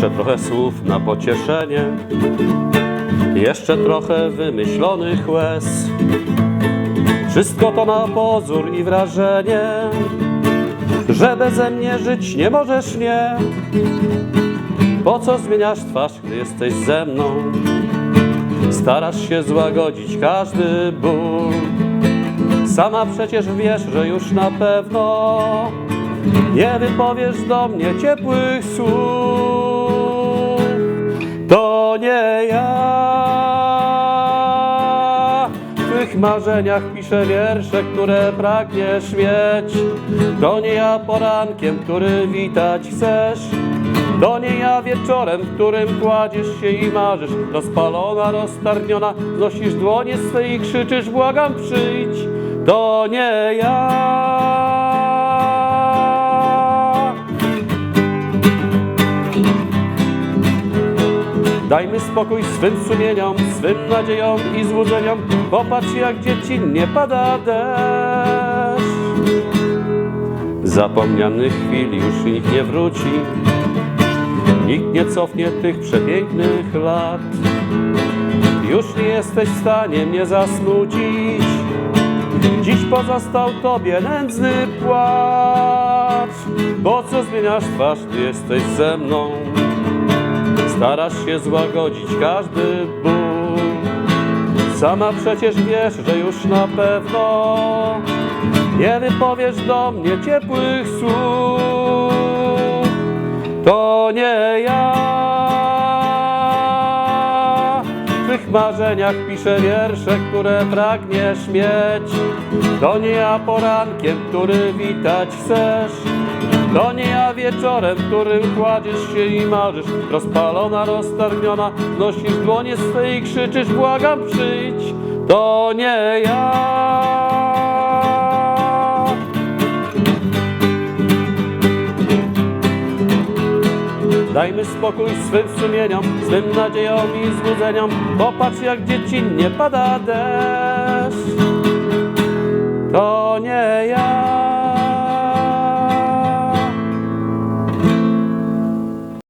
Jeszcze trochę słów na pocieszenie, jeszcze trochę wymyślonych łez. Wszystko to na pozór i wrażenie, że beze mnie żyć nie możesz, nie. Po co zmieniasz twarz, gdy jesteś ze mną? Starasz się złagodzić każdy ból. Sama przecież wiesz, że już na pewno nie wypowiesz do mnie ciepłych słów. W twych marzeniach piszę wiersze, które pragniesz mieć. To nie ja porankiem, który witać chcesz. To nie ja wieczorem, w którym kładziesz się i marzysz. Rozpalona, roztargniona, znosisz dłonie swe i krzyczysz, błagam przyjdź. To nie ja. Dajmy spokój swym sumieniom, swym nadziejom i złudzeniom. Popatrz jak dzieci nie pada deszcz. Zapomnianych chwil już nikt nie wróci. Nikt nie cofnie tych przepięknych lat. Już nie jesteś w stanie mnie zasmucić. Dziś pozostał tobie nędzny płacz. Po co zmieniasz twarz, gdy jesteś ze mną? Starasz się złagodzić każdy ból. Sama przecież wiesz, że już na pewno nie wypowiesz do mnie ciepłych słów. To nie ja. W twych marzeniach piszę wiersze, które pragniesz mieć. To nie ja porankiem, który witać chcesz. To nie ja wieczorem, którym kładziesz się i marzysz Rozpalona, roztargniona, nosisz dłonie swe i krzyczysz Błagam przyjdź, to nie ja Dajmy spokój swym sumieniom, swym nadziejom i złudzeniom. Popatrz jak dziecinnie pada deszcz. To nie ja.